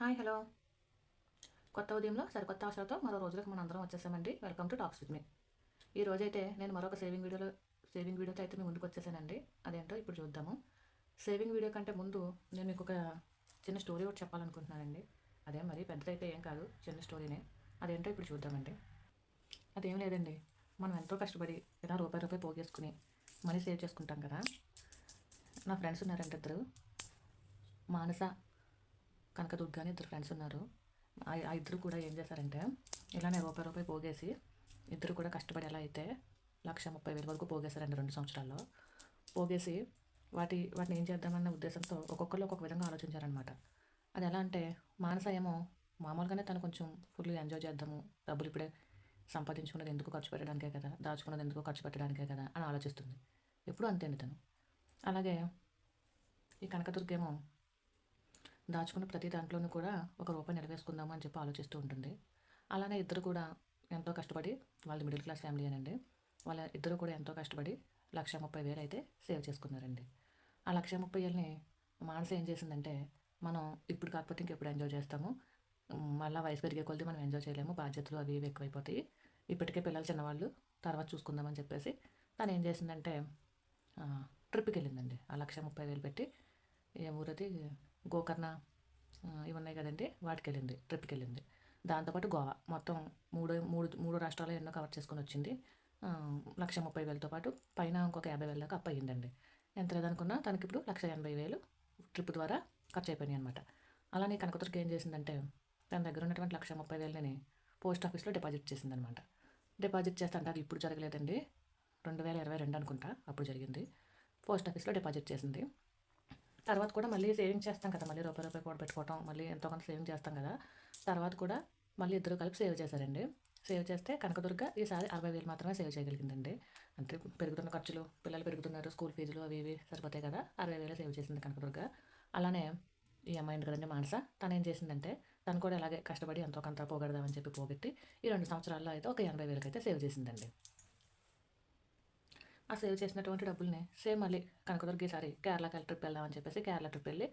Hi hello కొత్త ఉదయంలో సరికొత్త ఆశలతో మరో రోజులకు మనం అందరం వచ్చేసామండి. Welcome to talks with me ఈ రోజైతే నేను మరొక సేవింగ్ వీడియోలో సేవింగ్ వీడియోతో అయితే మీ ముందుకు వచ్చేసానండి. అదేంటో ఇప్పుడు చూద్దాము. సేవింగ్ వీడియో కంటే ముందు నేను మీకు ఒక చిన్న స్టోరీ ఒకటి చెప్పాలనుకుంటున్నానండి. అదే మరి పెద్దదైతే ఏం కాదు చిన్న స్టోరీనే అదేంటో ఇప్పుడు చూద్దామండి. అదేం లేదండి. మనం ఎంతో కష్టపడి ఇలా రూపాయి రూపాయి పోగేసుకుని మనీ సేవ్ చేసుకుంటాం కదా. నా ఫ్రెండ్స్ ఉన్నారంటే ఇద్దరు. మానస కనకదుర్గ అని ఇద్దరు ఫ్రెండ్స్ ఉన్నారు. ఆ ఇద్దరు కూడా ఏం చేశారంటే ఇలానే రూపాయి రూపాయి పోగేసి ఇద్దరు కూడా కష్టపడి ఎలా అయితే లక్ష ముప్పై వేల వరకు పోగేశారండి రెండు సంవత్సరాల్లో. పోగేసి వాటి వాటిని ఏం చేద్దామన్న ఉద్దేశంతో ఒక్కొక్కరు ఒక్కొక్క విధంగా ఆలోచించారనమాట అది ఎలా అంటే మానస ఏమో మామూలుగానే తను కొంచెం ఫుల్ ఎంజాయ్ చేద్దాము డబ్బులు ఇప్పుడే సంపాదించుకున్నది ఎందుకు ఖర్చు పెట్టడానికే కదా దాచుకున్నది ఎందుకు ఖర్చు పెట్టడానికే కదా అని ఆలోచిస్తుంది. ఎప్పుడు అంతే అండి తను. అలాగే ఈ కనకదుర్గేమో దాచుకున్న ప్రతి దాంట్లోనూ కూడా ఒక రూపాయి నిలవేసుకుందాము అని చెప్పి ఆలోచిస్తూ ఉంటుంది. అలానే ఇద్దరు కూడా ఎంతో కష్టపడి వాళ్ళది మిడిల్ క్లాస్ ఫ్యామిలీ అనండి. వాళ్ళ ఇద్దరు కూడా ఎంతో కష్టపడి లక్ష ముప్పై వేలు అయితే సేవ్ చేసుకున్నారండి. ఆ లక్ష ముప్పై వేలని మానస ఏం చేసిందంటే మనం ఇప్పుడు కాకపోతే ఇంకెప్పుడు ఎంజాయ్ చేస్తాము. మళ్ళీ వయసు పెరిగే కొద్దీ మనం ఎంజాయ్ చేయలేము. బాధ్యతలు అవి ఇవి ఎక్కువైపోతాయి. ఇప్పటికే పిల్లలు చిన్నవాళ్ళు తర్వాత చూసుకుందామని చెప్పేసి తను ఏం చేసిందంటే ట్రిప్కి వెళ్ళిందండి. ఆ లక్ష ముప్పై వేలు పెట్టి ఏ ఊరది? గోకర్ణ ఇవి ఉన్నాయి కదండి? వాటికి వెళ్ళింది ట్రిప్కి వెళ్ళింది దాంతోపాటు గోవా. మొత్తం మూడు మూడు మూడు రాష్ట్రాలు ఎన్నో కవర్ చేసుకొని వచ్చింది. లక్ష ముప్పై వేలతో పాటు పైన ఇంకొక యాభై వేల దాకా అప్పు అయ్యిందండి ఎంత లేదనుకున్నా తనకి ఇప్పుడు లక్ష ఎనభై వేలు ట్రిప్ ద్వారా ఖర్చు అయిపోయినాయి అనమాట అలానే కనకదుర్గ ఏం చేసిందంటే తన దగ్గర ఉన్నటువంటి లక్ష ముప్పై వేలని పోస్ట్ ఆఫీస్లో డిపాజిట్ చేసిందనమాట డిపాజిట్ చేస్తే అంటే అది ఇప్పుడు జరగలేదండి. రెండు వేల ఇరవై రెండు అనుకుంటా అప్పుడు జరిగింది. పోస్ట్ ఆఫీస్లో డిపాజిట్ చేసింది. తర్వాత కూడా మళ్ళీ సేవింగ్ చేస్తాం కదా మళ్ళీ రూపాయి రూపాయి కూడా పెట్టుకోవటం మళ్ళీ ఎంతో కొంత సేవింగ్ చేస్తాం కదా. తర్వాత కూడా మళ్ళీ ఇద్దరు కలిపి సేవ్ చేశారండి. సేవ్ చేస్తే కనకదుర్గ ఈసారి అరవై వేలు మాత్రమే సేవ్ చేయగలిగిందండి. అంటే పెరుగుతున్న ఖర్చులు పిల్లలు పెరుగుతున్నారు స్కూల్ ఫీజులు అవి ఇవి సరిపోతాయి కదా అరవై వేలు సేవ్ చేసింది కనకదుర్గ. అలానే ఈ అమ్మాయి కదండి మానస తను ఏం చేసిందంటే తను కూడా అలాగే కష్టపడి ఎంతో కొంత పోగొడదామని చెప్పి పోగొట్టి ఈ రెండు సంవత్సరాల్లో అయితే ఒక ఎనభై వేలకైతే సేవ్ చేసిందండి. ఆ సేవ్ చేసినటువంటి డబ్బుల్ని సేమ్ మళ్ళీ కనకదుర్గ ఈసారి కేరళకి వెళ్ళి ట్రిప్ వెళ్దామని చెప్పేసి కేరళ ట్రిప్ వెళ్ళి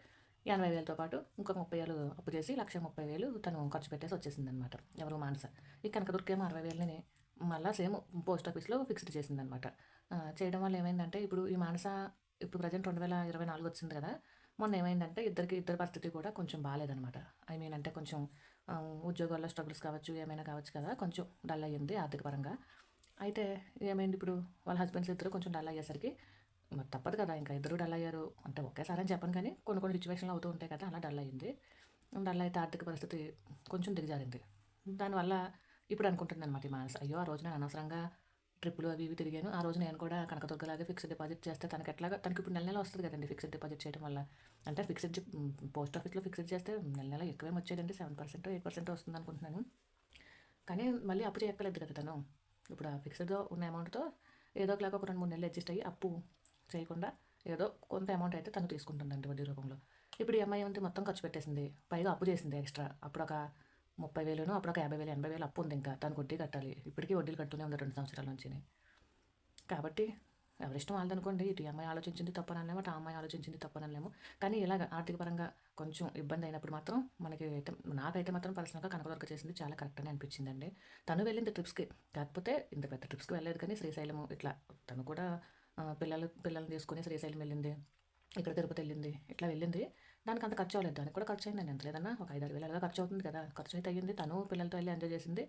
ఎనభై వేలతో పాటు ఇంకొక ముప్పై వేలు అప్పు చేసి లక్ష ముప్పై వేలు తను ఖర్చు పెట్టేసి వచ్చేసింది అనమాట ఎవరు మానస. ఈ కనకదుర్గ ఏమో అరవై వేలని మళ్ళీ సేమ్ పోస్ట్ ఆఫీస్లో ఫిక్స్డ్ చేసిందనమాట. చేయడం వల్ల ఏమైందంటే ఇప్పుడు ఈ మానస ఇప్పుడు ప్రజెంట్ రెండు వేల ఇరవై నాలుగు వచ్చింది కదా మొన్న ఏమైందంటే ఇద్దరికి ఇద్దరి పరిస్థితి కూడా కొంచెం బాగాలేదనమాట. ఐ మీన్ అంటే కొంచెం ఉద్యోగాల్లో స్ట్రగుల్స్ కావచ్చు ఏమైనా కావచ్చు కదా కొంచెం డల్ అయ్యింది ఆర్థిక పరంగా అయితే ఏమైంది ఇప్పుడు? వాళ్ళ హస్బెండ్స్ ఇద్దరు కొంచెం డల్ అయ్యేసరికి మరి తప్పదు కదా ఇంకా ఇద్దరు డల్ అయ్యారు. అంటే ఒకేసారి అని చెప్పను కానీ కొన్ని కొన్ని సిచ్యువేషన్లు అవుతూ ఉంటాయి కదా అలా డల్ అయ్యింది డల్ అయితే ఆర్థిక పరిస్థితి కొంచెం దిగజారింది. దానివల్ల ఇప్పుడు అనుకుంటుంది అనమాట ఈ మానస అయ్యో ఆ రోజు నేను అనవసరంగా ట్రిప్పులు అవి ఇవి తిరిగాను. ఆ రోజు నేను కూడా కనకదుర్గలాగే ఫిక్స్డ్ డిపాజిట్ చేస్తే తనకి ఎట్లాగా తనకి ఇప్పుడు నెల నెల వస్తుంది కదండి ఫిక్స్డ్ డిపాజిట్ చేయడం వల్ల. అంటే ఫిక్స్డ్ పోస్ట్ ఆఫీస్లో ఫిక్స్డ్ చేస్తే నెల నెల ఎక్కువేం వచ్చేదండి? సెవెన్ పర్సెంట్ ఎయిట్ పర్సెంట్ వస్తుంది అనుకుంటున్నాను కానీ మళ్ళీ అప్పు చేయక్కర్లేదు కదా తను. ఇప్పుడు ఆ ఫిక్స్డ్గా ఉన్న అమౌంట్తో ఏదో ఒకలాగా ఒక రెండు మూడు నెలలు అడ్జస్ట్ అయ్యి అప్పు చేయకుండా ఏదో కొంత అమౌంట్ అయితే తను తీసుకుంటుందండి వడ్డీ రూపంలో. ఇప్పుడు ఈ అమ్మాయి ఏమంటే మొత్తం ఖర్చు పెట్టేసింది పైగా అప్పు చేసింది ఎక్స్ట్రా అప్పుడు ఒక ముప్పై వేలును అప్పుడు ఒక యాభై వేలు ఎనభై వేలు అప్పు ఉంది ఇంకా. తను వడ్డీ కట్టాలి. ఇప్పటికీ వడ్డీలు కట్టుతూనే ఉంది రెండు సంవత్సరాల నుంచి. కాబట్టి ఎవరిష్టం వాళ్ళదనుకోండి ఇటు ఈ అమ్మాయి ఆలోచించింది తప్పనలేము అటు ఆ అమ్మాయి ఆలోచించింది తప్పనలేము కానీ ఇలాగ ఆర్థిక పరంగా కొంచెం ఇబ్బంది అయినప్పుడు మాత్రం మనకి అయితే నాకైతే మాత్రం పర్సనల్గా కనకదొరక చేసింది చాలా కరెక్ట్ అని అనిపించిందండి. తను వెళ్ళింది ట్రిప్స్కి కాకపోతే ఇంత పెద్ద ట్రిప్స్కి వెళ్ళలేదు కానీ శ్రీశైలము ఇట్లా తను కూడా పిల్లలు పిల్లల్ని తీసుకుని శ్రీశైలం వెళ్ళింది ఇక్కడ తిరుపతి వెళ్ళింది ఇట్లా వెళ్ళింది. దానికి అంత ఖర్చు అవ్వలేదు దానికి కూడా ఖర్చు అయిందండి ఎంత లేదన్నా ఒక ఐదారు వేలు ఖర్చు అవుతుంది కదా ఖర్చు అయితే అయ్యింది. తను పిల్లలతో వెళ్ళి ఎంజాయ్ చేసింది.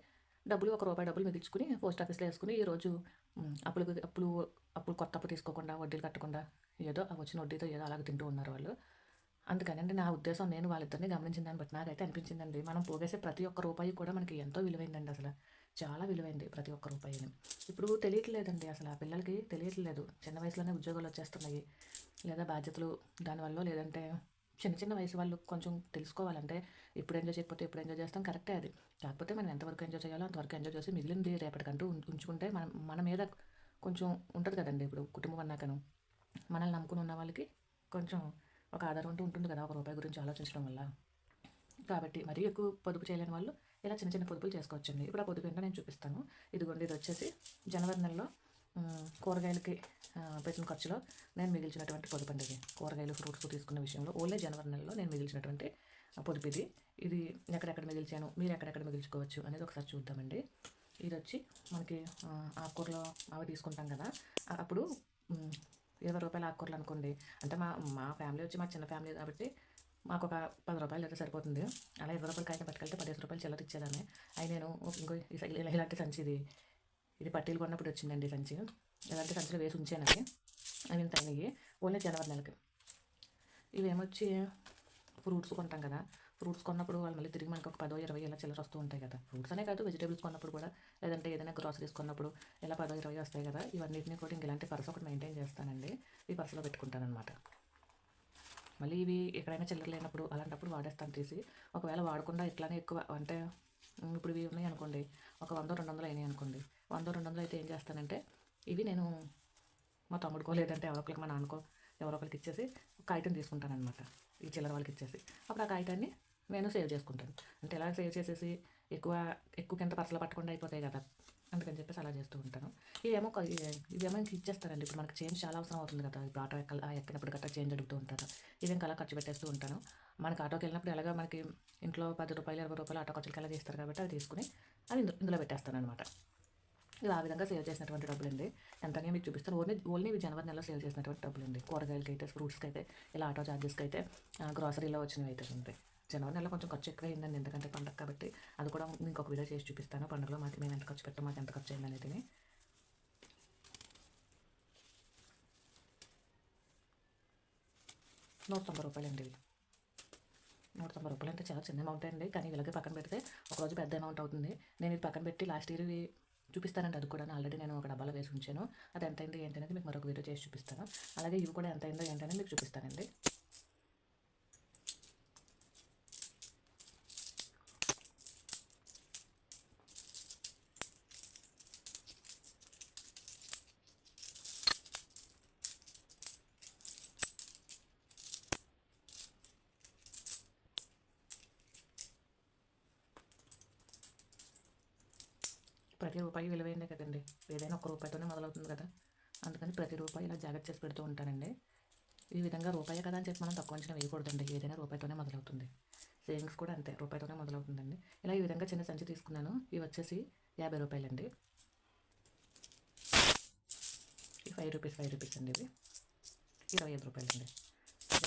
డబ్బులు ఒక రూపాయి డబ్బులు మిగిల్చుకుని పోస్ట్ ఆఫీస్లో వేసుకుని ఈ రోజు అప్పులు అప్పులు అప్పులు కొత్త అప్పు తీసుకోకుండా వడ్డీలు కట్టకుండా ఏదో ఆ వచ్చిన వడ్డీతో ఏదో అలాగ తింటూ ఉన్నారు వాళ్ళు. అందుకనండి నా ఉద్దేశం నేను వాళ్ళిద్దరిని గమనించిన దాన్ని బట్టి నాకైతే అనిపించిందండి. మనం పోగేసే ప్రతి ఒక్క రూపాయి కూడా మనకి ఎంతో విలువైందండి అసలు. చాలా విలువైంది ప్రతి ఒక్క రూపాయిని. ఇప్పుడు తెలియట్లేదండి అసలు ఆ పిల్లలకి తెలియట్లేదు. చిన్న వయసులోనే ఉద్యోగాలు వచ్చేస్తున్నాయి. లేదా బాధ్యతలు దానివల్ల లేదంటే చిన్న చిన్న వయసు వాళ్ళు కొంచెం తెలుసుకోవాలంటే ఇప్పుడు ఎంజాయ్ చేయకపోతే ఇప్పుడు ఎంజాయ్ చేస్తాం కరెక్టే అది. కాకపోతే మనం ఎంతవరకు ఎంజాయ్ చేయాలో అంతవరకు ఎంజాయ్ చేసి మిగిలింది రేపటికంటూ ఉంచుకుంటే మనం మన మీద కొంచెం ఉంటుంది కదండి ఇప్పుడు కుటుంబం అన్నాకను. మనల్ని నమ్ముకుని ఉన్న వాళ్ళకి కొంచెం ఒక ఆధారం అంటూ ఉంటుంది కదా ఒక రూపాయి గురించి ఆలోచించడం వల్ల. కాబట్టి మరీ ఎక్కువ పొదుపు చేయలేని వాళ్ళు ఇలా చిన్న చిన్న పొదుపులు చేసుకోవచ్చండి. ఇప్పుడు ఆ పొదుపు ఏంటో నేను చూపిస్తాను. ఇదిగోండి ఇది వచ్చేసి జనవరి నెలలో కూరగాయలకి పెట్టిన ఖర్చులో నేను మిగిల్చినటువంటి పొదుపు అండి ఇది. కూరగాయలు ఫ్రూట్స్ తీసుకున్న విషయంలో ఓన్లీ జనవరి నెలలో నేను మిగిల్చినటువంటి పొదుపు ఇది. ఇది ఎక్కడెక్కడ మిగిల్చాను మీరు ఎక్కడెక్కడ మిగిల్చుకోవచ్చు అనేది ఒకసారి చూద్దామండి. ఇది వచ్చి మనకి ఆకుకూరలో ఆకుకూరలు అవి తీసుకుంటాం కదా అప్పుడు ఇరవై రూపాయల ఆకుకూరలు అనుకోండి. అంటే మా మా ఫ్యామిలీ వచ్చి మా చిన్న ఫ్యామిలీ కాబట్టి మాకు ఒక పది రూపాయలు అయితే సరిపోతుంది. అలా ఇరవై రూపాయలు కాయన పట్టుకెళ్తే పదిహేను రూపాయలు చిల్లర ఇచ్చేదాన్ని. అవి నేను ఇంకో ఇలాంటి సంచి ఇది. ఇది పట్టీలు కొన్నప్పుడు వచ్చిందండి సంచి. ఇలాంటి సంచిలో వేసి ఉంచాను అవి అవి ఇంత అయినాయి ఓన్లీ జనవరి నెలకి. ఇవేమొచ్చి ఫ్రూట్స్ కొంటాం కదా. ఫ్రూట్స్ కొన్నప్పుడు వాళ్ళు మళ్ళీ తిరిగి మనకు ఒక పదో ఇరవై ఇలా చిల్లర వస్తూ ఉంటాయి కదా. ఫ్రూట్స్ అనే కాదు వెజిటేబుల్స్ కొన్నప్పుడు కూడా లేదంటే ఏదైనా గ్రాసరీస్ కొన్నప్పుడు ఇలా పదో ఇరవై వస్తాయి కదా. ఇవన్నిటిని కూడా ఇంక ఇలాంటి పర్స్ ఒకటి మెయింటైన్ చేస్తానండి. ఈ పర్సులో పెట్టుకుంటానమాట మళ్ళీ ఇవి ఎక్కడైనా చిల్లర లేనప్పుడు అలాంటప్పుడు వాడేస్తాను తీసి. ఒకవేళ వాడకుండా ఇట్లానే ఎక్కువ అంటే ఇప్పుడు ఇవి ఉన్నాయి అనుకోండి ఒక వంద రెండు వందలు అయినాయి అనుకోండి వంద రెండు వందలు అయితే ఏం చేస్తానంటే ఇవి నేను మా తమ్ముడుకో లేదంటే ఎవరొకరికి మా నాన్నకో ఎవరో ఒకరికి ఇచ్చేసి ఒక కాగితం తీసుకుంటానమాట ఈ చిల్లర వాళ్ళకి ఇచ్చేసి. అప్పుడు ఆ కాగితాన్ని నేను సేవ్ చేసుకుంటాను అంటే ఎలా సేవ్ చేసేసి ఎక్కువ ఎక్కువ కింద పర్సలు పట్టకుండా అయిపోతాయి కదా. అందుకని చెప్పేసి అలా చేస్తూ ఉంటాను. ఇవేమో ఇదేమో ఇవేమో ఇంక ఇచ్చేస్తానండి ఇప్పుడు మనకి చేంజ్ చాలా అవసరం అవుతుంది కదా. ఇప్పుడు ఆటో ఎక్క ఎక్కినప్పుడు గట్రా చేంజ్ అడుగుతూ ఉంటారు. ఇవి ఇంకా అలా ఖర్చు పెట్టేస్తూ ఉంటాను. మనకి ఆటోకి వెళ్ళినప్పుడు ఎలాగో మనకి ఇంట్లో పది రూపాయలు ఇరవై రూపాయలు ఆటో ఖర్చులకి ఎలా చేస్తారు కాబట్టి అది తీసుకుని అది ఇందులో పెట్టేస్తాను అనమాట ఇవి ఆ విధంగా సేవ్ చేసినటువంటి డబ్బులండి. ఎంతనే మీకు చూపిస్తారు ఓన్లీ ఓన్లీ ఇవి జనవరి నెలలో సేవ్ చేసినటువంటి డబ్బులండి. కూరగాయలకి అయితే ఫ్రూట్స్కి అయితే ఇలా ఆటో ఛార్జెస్కి అయితే గ్రాసరీలో వచ్చినవి అయితే ఉంటాయి జనవరి నెలలో కొంచెం ఖర్చు ఎక్కువ అయిందండి ఎందుకంటే పండుగ కాబట్టి అది కూడా ఇంకొక వీడియో చేసి చూపిస్తాను. పండుగలో మాకు మేము ఎంత ఖర్చు పెట్టాం మాకు ఎంత ఖర్చు అయింది అనేది. నూట తొంభై రూపాయలు అండి ఇవి. నూట తొంభై రూపాయలు అంటే చాలా చిన్న అమౌంట్ అండి. కానీ ఇలాగే పక్కన పెడితే ఒకరోజు పెద్ద అమౌంట్ అవుతుంది. నేను ఇది పక్కన పెట్టి లాస్ట్ ఇయర్ చూపిస్తానండి. అది కూడా ఆల్రెడీ నేను ఒక డబ్బాలో వేసి ఉంచాను. అది ఎంత అయిందో ఏంటనేది మీకు మరొక వీడియో చేసి చూపిస్తాను. అలాగే ఇవి కూడా ఎంత అయిందో ఏంటనేది మీకు చూపిస్తానండి. ప్రతి రూపాయి విలువైందే కదండి. ఏదైనా ఒక రూపాయితోనే మొదలవుతుంది కదా. అందుకని ప్రతి రూపాయి ఇలా జాగ్రత్త చేసి పెడుతూ ఉంటానండి. ఈ విధంగా రూపాయి కదా అని చెప్పి మనం తక్కువ అంచనా వేయకూడదండి. ఏదైనా రూపాయితోనే మొదలవుతుంది. సేవింగ్స్ కూడా అంతే రూపాయితోనే మొదలవుతుందండి. ఇలా ఈ విధంగా చిన్న సంచి తీసుకున్నాను. ఇవి వచ్చేసి యాభై రూపాయలండి. ఈ ఫైవ్ రూపీస్ ఫైవ్ రూపీస్ అండి ఇవి. ఇరవై ఐదు రూపాయలండి.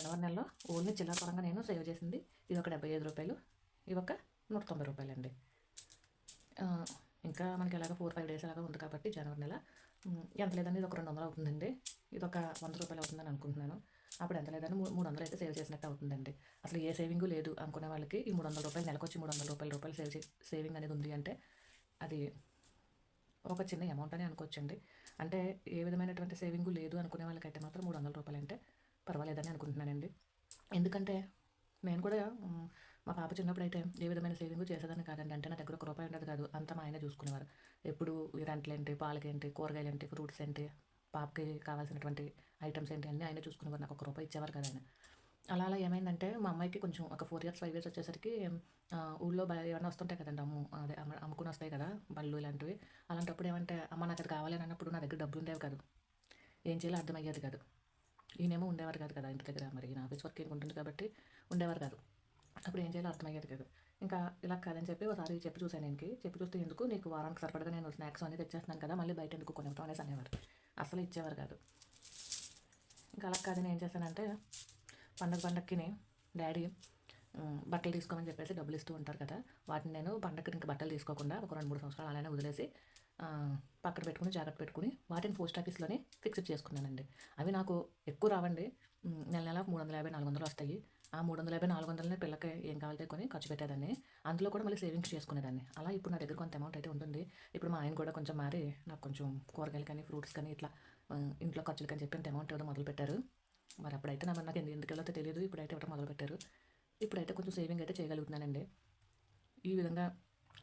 జనవరి నెలలో ఓన్లీ చిల్లర పరంగా నేను సేవ్ చేసింది ఇది ఒక డెబ్బై ఐదు రూపాయలు ఇవి ఒక నూట తొంభై రూపాయలండి. ఇంకా మనకి ఎలాగ ఫోర్ ఫైవ్ డేస్ అలాగా ఉంది కాబట్టి జనవరి నెల. ఎంత లేదని ఇది ఒక రెండు వందలు అవుతుందండి. ఇది ఒక వంద రూపాయలు అవుతుందని అనుకుంటున్నాను. అప్పుడు ఎంత లేదని? మూడు వందలు అయితే సేవ్ చేసినట్టు అవుతుందండి. అసలు ఏ సేవింగ్ లేదు అనుకునే వాళ్ళకి ఈ మూడు వందల రూపాయలు నెలకు వచ్చి మూడు వందల రూపాయల రూపాయలు సేవ్ చే సేవింగ్ అనేది ఉంది అంటే అది ఒక చిన్న అమౌంట్ అని అనుకోవచ్చండి. అంటే ఏ విధమైనటువంటి సేవింగ్ లేదు అనుకునే వాళ్ళకైతే మాత్రం మూడు వందల రూపాయలు అంటే పర్వాలేదని అనుకుంటున్నానండి. ఎందుకంటే నేను కూడా మా పాప చిన్నప్పుడు అయితే ఏ విధమైన సేవింగ్ చేసేదాన్ని కాదండి. అంటే నా దగ్గర ఒక రూపాయి ఉండదు కాదు. అంతా మా ఆయన చూసుకునేవారు. ఎప్పుడు రెంట్లేంటి ఏంటి పాలకేంటి కూరగాయలు ఏంటి ఫ్రూట్స్ ఏంటి పాపకి కావాల్సినటువంటి ఐటమ్స్ ఏంటి అన్నీ ఆయన చూసుకునేవారు. నాకు ఒక రూపాయి ఇచ్చేవారు కదా ఆయన. అలా అలా ఏమైందంటే మా అమ్మాయికి కొంచెం ఒక ఫోర్ ఇయర్స్ ఫైవ్ ఇయర్స్ వచ్చేసరికి ఊళ్ళో ఏమైనా వస్తుంటాయి కదండి అమ్ము అదే అమ్ముకుని వస్తాయి కదా బళ్ళు ఇలాంటివి. అలాంటప్పుడు ఏమంటే అమ్మ నాకు అది కావాలి అన్నప్పుడు నా దగ్గర డబ్బులు ఉండేవి కాదు. ఏం చేయాలో అర్థమయ్యేది కాదు. ఈయనేమో ఉండేవారు కాదు కదా ఇంటి దగ్గర. మరి ఈయన ఆఫీస్ వర్క్ ఈయనకు ఉంటుంది కాబట్టి ఉండేవారు కాదు. అప్పుడు ఏం చేయాలో అర్థమయ్యేది కాదు. ఇంకా ఇలా కాదని చెప్పి ఒకసారి చెప్పి చూశాను నేను చెప్పి చూస్తే ఎందుకు? నీకు వారానికి సరిపడగా నేను స్నాక్స్ అనేది తెచ్చేస్తున్నాను కదా మళ్ళీ బయట ఎందుకు కొనివ్వటం అనేసి అనేవారు. అసలు ఇచ్చేవారు కాదు. ఇంకా అలా కాదని ఏం చేశానంటే పండగ పండగకి డాడీ బట్టలు తీసుకోమని చెప్పేసి డబ్బులు ఇస్తూ ఉంటారు కదా వాటిని నేను పండగకి ఇంకా బట్టలు తీసుకోకుండా ఒక రెండు మూడు సంవత్సరాలు అలానే వదిలేసి పక్కన పెట్టుకుని జాగ్రత్త పెట్టుకుని వాటిని పోస్ట్ ఆఫీస్లోనే ఫిక్స్ చేసుకున్నానండి. అవి నాకు ఎక్కువ రావండి. నెల నెల మూడు వందల యాభై నాలుగు వందలు వస్తాయి. ఆ మూడు వందల యాభై నాలుగు వందలనే పిల్లకి ఏం కావాలంటే కొని ఖర్చు పెట్టేదాన్ని. అందులో కూడా మళ్ళీ సేవింగ్స్ చేసుకునేదాన్ని. అలా ఇప్పుడు నా దగ్గర కొంత అమౌంట్ అయితే ఉంటుంది ఇప్పుడు మా ఆయన కూడా కొంచెం మారి నాకు కొంచెం కూరగాయలు కానీ ఫ్రూట్స్ కానీ ఇట్లా ఇంట్లో ఖర్చులు కానీ చెప్పి అమౌంట్ ఏదో మొదలు పెట్టారు. మరి అప్పుడైతే నా నాకు ఎందుకు ఎందుకు వెళ్ళతో తెలియదు. ఇప్పుడైతే ఇవ్వడం మొదలు పెట్టారు. ఇప్పుడైతే కొంచెం సేవింగ్ అయితే చేయగలుగుతున్నానండి. ఈ విధంగా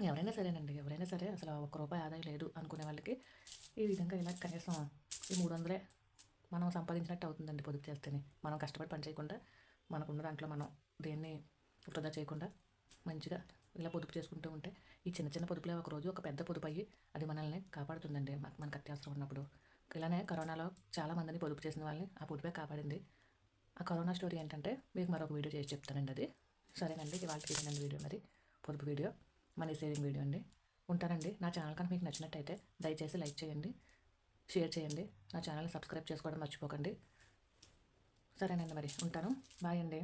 ఎవరైనా సరేనండి. ఎవరైనా సరే అసలు ఒక్క రూపాయి ఆదాయం లేదు అనుకునే వాళ్ళకి ఈ విధంగా ఇలా కనీసం ఈ మూడు వందలే మనం సంపాదించినట్టు అవుతుందండి పొదుపు చేస్తేనే. మనం కష్టపడి పని చేయకుండా మనకున్న దాంట్లో మనం దేన్ని వృధా చేయకుండా మంచిగా ఇలా పొదుపు చేసుకుంటూ ఉంటే ఈ చిన్న చిన్న పొదుపులే ఒక రోజు ఒక పెద్ద పొదుపు అయ్యి అది మనల్ని కాపాడుతుందండి. మనకు అత్యవసరం ఉన్నప్పుడు. ఇలానే కరోనాలో చాలా మందిని పొదుపు చేసిన వాళ్ళని ఆ పొదుపే కాపాడింది. ఆ కరోనా స్టోరీ ఏంటంటే మీకు మరొక వీడియో చేసి చెప్తానండి అది. సరేనండి ఇవాళకి ఇదేనండి వీడియో మరి. పొదుపు వీడియో మనీ సేవింగ్ వీడియో అండి. ఉంటానండి. నా ఛానల్ కనుక మీకు నచ్చినట్టయితే దయచేసి లైక్ చేయండి షేర్ చేయండి. నా ఛానల్ని సబ్స్క్రైబ్ చేసుకోవడం మర్చిపోకండి. సరేనండి మరి ఉంటాను. బాయ్ అండి.